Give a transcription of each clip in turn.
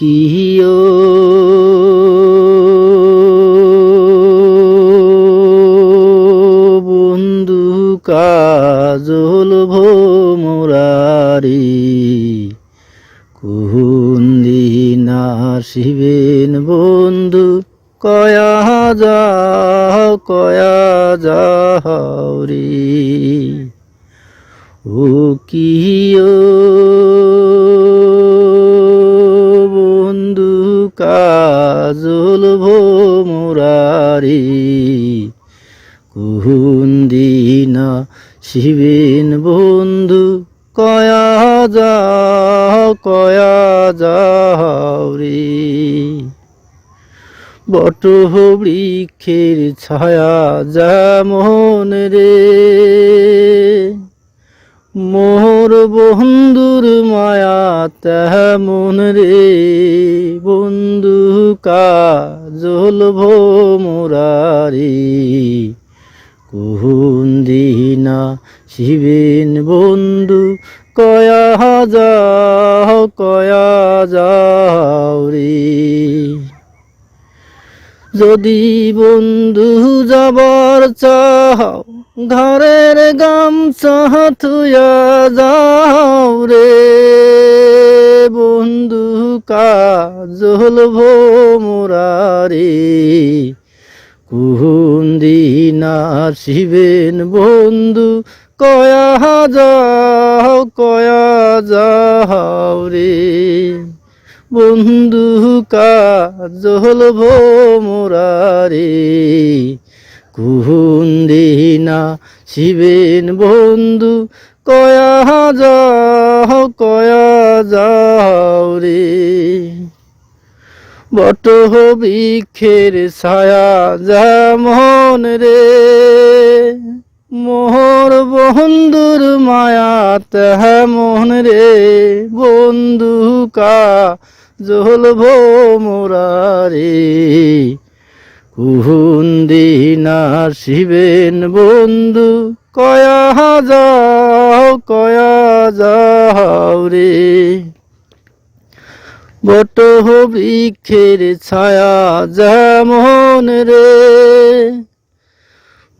কিও বন্ধু কাজল ভোমরারি। কুহুন দিন আসিবেন বন্ধু? কয়া যাও কয়া যাও রে। ও কিও। কাজল ভোমরারি, কুহুন দিনা শিবেন বন্ধু, কয়া যাও কয়া যাও রে বট বৃক্ষের ছায়া যেমন রে মোর বন্ধুর মায়া তেমন রে, বন্ধু কাজল ভোমরারি কুহুন দিনা শিবেন বন্ধু, কয়া যাও কয়া যাও রে। যদি বন্ধু যাবার চাও ঘরের গামছা থুয়া যাও রে। বন্ধু কাজল ভোমরারে কুহুন দিনা শিবেন বন্ধু, কয়া যাও কয়া যাও রে। বন্ধু কাজল ভোমরারে কুহুন দিনা শিবেন বন্ধু, কয়া যাও কয়া যাও রে। বট বৃক্ষের ছায়া যেমন রে, মোহর বন্ধুর মায়া তেমন রে, বন্ধু কা জল ভোমরারে, কুহুন দিনা শিবেন বন্ধু, কয়া যাও কয়া যাও রে। বট বৃক্ষের ছায়া যেমন রে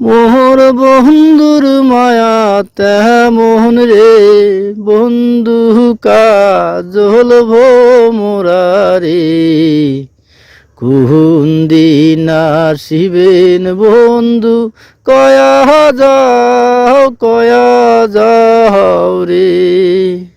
মোহর বন্ধুর মায়া তেহ মোহন রে, বন্ধু কাজল ভোমরারে। কুহুন দিনা শিবেন বন্ধু, কয়া যাও কয়া যাও রে।